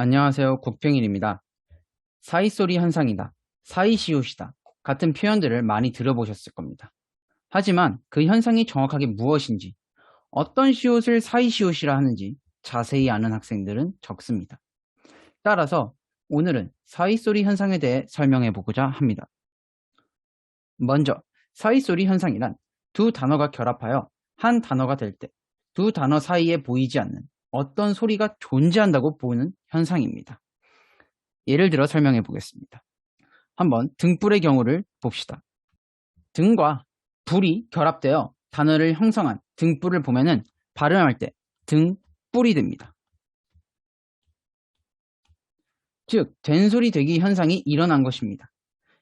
안녕하세요. 국평일입니다. 사이소리 현상이다, 사이시옷이다 같은 표현들을 많이 들어보셨을 겁니다. 하지만 그 현상이 정확하게 무엇인지, 어떤 시옷을 사이시옷이라 하는지 자세히 아는 학생들은 적습니다. 따라서 오늘은 사이소리 현상에 대해 설명해 보고자 합니다. 먼저 사이소리 현상이란 두 단어가 결합하여 한 단어가 될 때 두 단어 사이에 보이지 않는 어떤 소리가 존재한다고 보는 현상입니다. 예를 들어 설명해 보겠습니다. 한번 등불의 경우를 봅시다. 등과 불이 결합되어 단어를 형성한 등불을 보면은 발음할 때 등불이 됩니다. 즉, 된소리 되기 현상이 일어난 것입니다.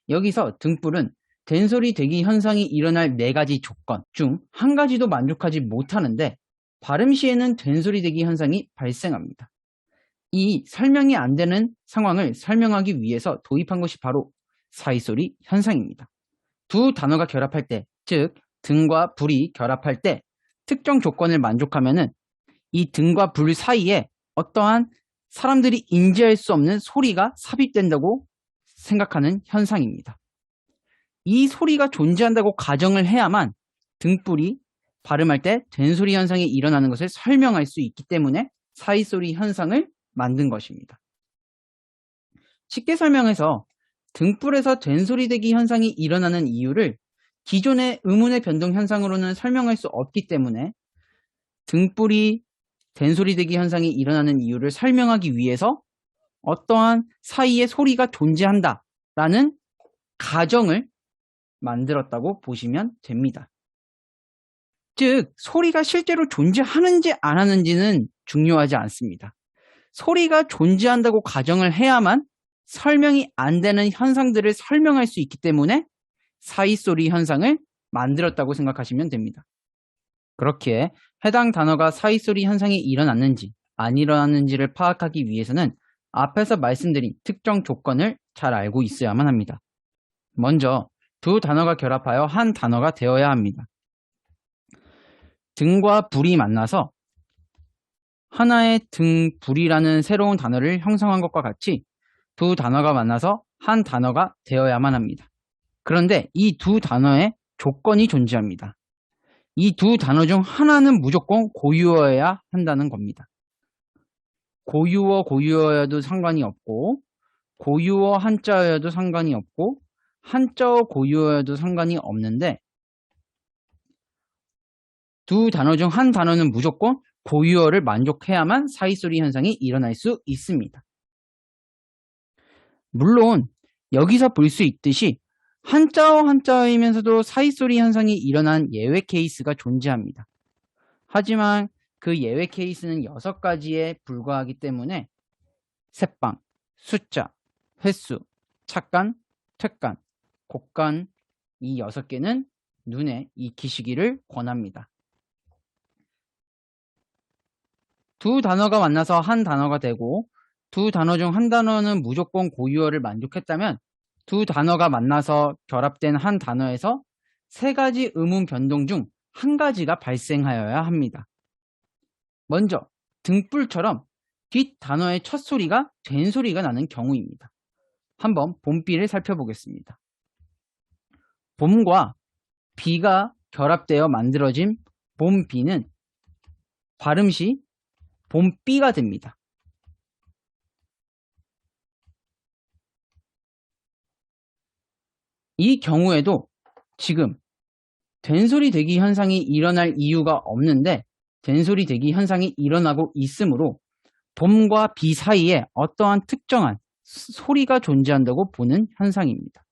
여기서 등불은 된소리 되기 현상이 일어날 네 가지 조건 중 한 가지도 만족하지 못하는데 발음 시에는 된소리 되기 현상이 발생합니다. 이 설명이 안 되는 상황을 설명하기 위해서 도입한 것이 바로 사이소리 현상입니다. 두 단어가 결합할 때, 즉 등과 불이 결합할 때 특정 조건을 만족하면은 이 등과 불 사이에 어떠한 사람들이 인지할 수 없는 소리가 삽입된다고 생각하는 현상입니다. 이 소리가 존재한다고 가정을 해야만 등불이 발음할 때 된소리 현상이 일어나는 것을 설명할 수 있기 때문에 사이소리 현상을 만든 것입니다. 쉽게 설명해서 등불에서 된소리 되기 현상이 일어나는 이유를 기존의 의문의 변동 현상으로는 설명할 수 없기 때문에 등불이 된소리 되기 현상이 일어나는 이유를 설명하기 위해서 어떠한 사이에 소리가 존재한다 라는 가정을 만들었다고 보시면 됩니다. 즉, 소리가 실제로 존재하는지 안 하는지는 중요하지 않습니다. 소리가 존재한다고 가정을 해야만 설명이 안 되는 현상들을 설명할 수 있기 때문에 사이소리 현상을 만들었다고 생각하시면 됩니다. 그렇기에 해당 단어가 사이소리 현상이 일어났는지 안 일어났는지를 파악하기 위해서는 앞에서 말씀드린 특정 조건을 잘 알고 있어야만 합니다. 먼저 두 단어가 결합하여 한 단어가 되어야 합니다. 등과 불이 만나서 하나의 등불이라는 새로운 단어를 형성한 것과 같이 두 단어가 만나서 한 단어가 되어야만 합니다. 그런데 이 두 단어의 조건이 존재합니다. 이 두 단어 중 하나는 무조건 고유어여야 한다는 겁니다. 고유어 고유어여도 상관이 없고 고유어 한자어여도 상관이 없고 한자어 고유어여도 상관이 없는데 두 단어 중 한 단어는 무조건 고유어를 만족해야만 사이소리 현상이 일어날 수 있습니다. 물론 여기서 볼 수 있듯이 한자어 한자어이면서도 사이소리 현상이 일어난 예외 케이스가 존재합니다. 하지만 그 예외 케이스는 6가지에 불과하기 때문에 새빵, 숫자, 횟수, 착간, 퇴간, 곡간 이 6개는 눈에 익히시기를 권합니다. 두 단어가 만나서 한 단어가 되고 두 단어 중 한 단어는 무조건 고유어를 만족했다면 두 단어가 만나서 결합된 한 단어에서 세 가지 의문 변동 중 한 가지가 발생하여야 합니다. 먼저 등불처럼 뒷 단어의 첫 소리가 된 소리가 나는 경우입니다. 한번 봄비를 살펴보겠습니다. 봄과 비가 결합되어 만들어진 봄비는 발음 시 봄비가 됩니다. 이 경우에도 지금 된소리 대기 현상이 일어날 이유가 없는데 된소리 대기 현상이 일어나고 있으므로 봄과 비 사이에 어떠한 특정한 소리가 존재한다고 보는 현상입니다.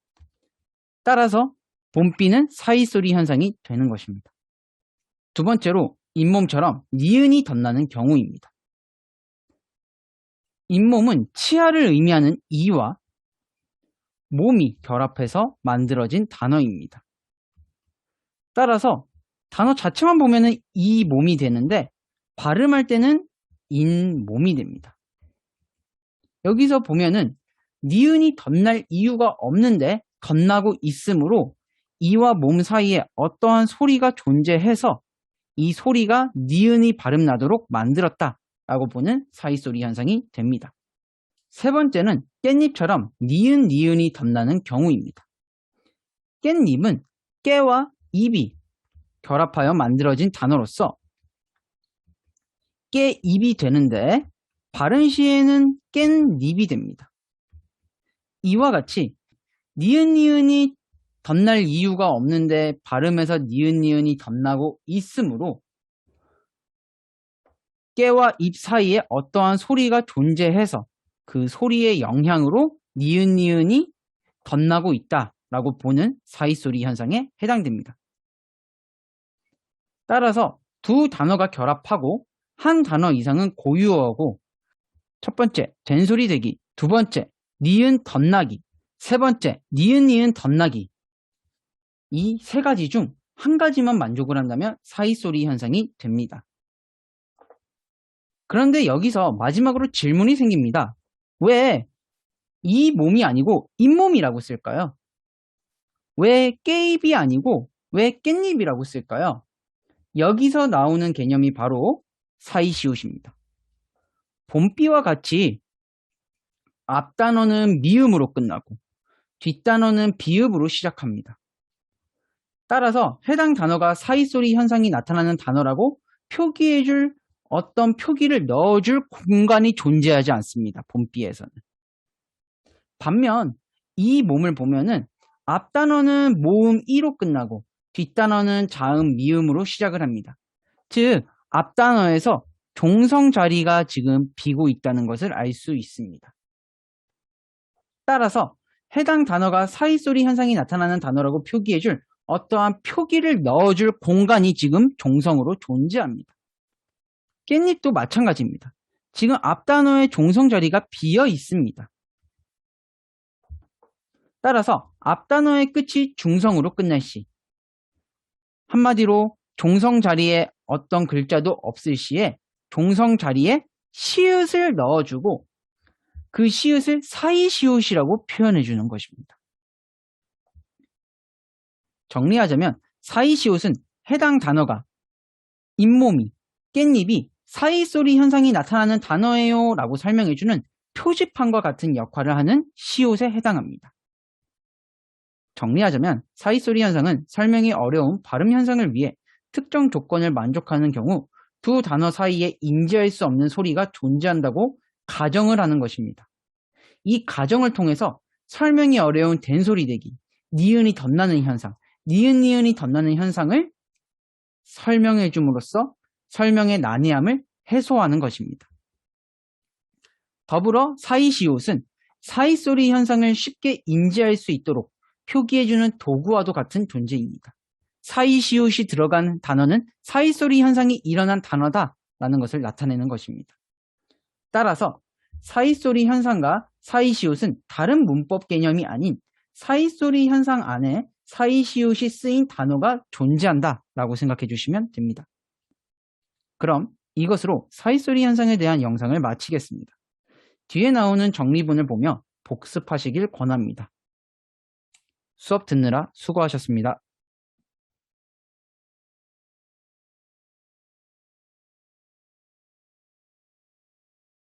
따라서 봄비는 사이소리 현상이 되는 것입니다. 두 번째로 잇몸처럼 니은이 덧나는 경우입니다. 잇몸은 치아를 의미하는 이와 몸이 결합해서 만들어진 단어입니다. 따라서 단어 자체만 보면 이 몸이 되는데 발음할 때는 인 몸이 됩니다. 여기서 보면은 니은이 덧날 이유가 없는데 덧나고 있으므로 이와 몸 사이에 어떠한 소리가 존재해서 이 소리가 니은이 발음 나도록 만들었다 라고 보는 사이소리 현상이 됩니다. 세 번째는 깻잎처럼 니은 니은이 덧나는 경우입니다. 깻잎은 깨와 잎이 결합하여 만들어진 단어로서 깨입이 되는데 발음 시에는 깻잎이 됩니다. 이와 같이 니은 니은이 덧날 이유가 없는데 발음에서 니은 니은이 덧나고 있으므로 깨와 입 사이에 어떠한 소리가 존재해서 그 소리의 영향으로 니은 니은이 덧나고 있다라고 보는 사이소리 현상에 해당됩니다. 따라서 두 단어가 결합하고 한 단어 이상은 고유어고 첫 번째 된소리 대기, 두 번째 니은 덧나기, 세 번째 니은 니은 덧나기 이 세 가지 중 한 가지만 만족을 한다면 사이소리 현상이 됩니다. 그런데 여기서 마지막으로 질문이 생깁니다. 왜 이 몸이 아니고 잇몸이라고 쓸까요? 왜 깨입이 아니고 왜 깻잎이라고 쓸까요? 여기서 나오는 개념이 바로 사이시옷입니다. 봄비와 같이 앞단어는 미음으로 끝나고 뒷단어는 비읍으로 시작합니다. 따라서 해당 단어가 사이소리 현상이 나타나는 단어라고 표기해줄 어떤 표기를 넣어줄 공간이 존재하지 않습니다. 봄비에서는. 반면 이 몸을 보면은 앞 단어는 모음 이로 끝나고 뒷 단어는 자음 미음으로 시작을 합니다. 즉 앞 단어에서 종성 자리가 지금 비고 있다는 것을 알 수 있습니다. 따라서 해당 단어가 사이소리 현상이 나타나는 단어라고 표기해줄 어떠한 표기를 넣어줄 공간이 지금 종성으로 존재합니다. 깻잎도 마찬가지입니다. 지금 앞 단어의 종성 자리가 비어 있습니다. 따라서 앞 단어의 끝이 중성으로 끝날 시 한마디로 종성 자리에 어떤 글자도 없을 시에 종성 자리에 시읒을 넣어주고 그 시읒을 사이시옷이라고 표현해 주는 것입니다. 정리하자면 사이시옷은 해당 단어가 잇몸이, 깻잎이 사이소리 현상이 나타나는 단어예요 라고 설명해주는 표지판과 같은 역할을 하는 시옷에 해당합니다. 정리하자면 사이소리 현상은 설명이 어려운 발음 현상을 위해 특정 조건을 만족하는 경우 두 단어 사이에 인지할 수 없는 소리가 존재한다고 가정을 하는 것입니다. 이 가정을 통해서 설명이 어려운 된소리 대기, 니은이 덧나는 현상, 니은 니은이 덧나는 현상을 설명해 줌으로써 설명의 난해함을 해소하는 것입니다. 더불어 사이시옷은 사이소리 현상을 쉽게 인지할 수 있도록 표기해주는 도구와도 같은 존재입니다. 사이시옷이 들어간 단어는 사이소리 현상이 일어난 단어다라는 것을 나타내는 것입니다. 따라서 사이소리 현상과 사이시옷은 다른 문법 개념이 아닌 사이소리 현상 안에 사이시옷이 쓰인 단어가 존재한다라고 생각해 주시면 됩니다. 그럼 이것으로 사이소리 현상에 대한 영상을 마치겠습니다. 뒤에 나오는 정리문을 보며 복습하시길 권합니다. 수업 듣느라 수고하셨습니다.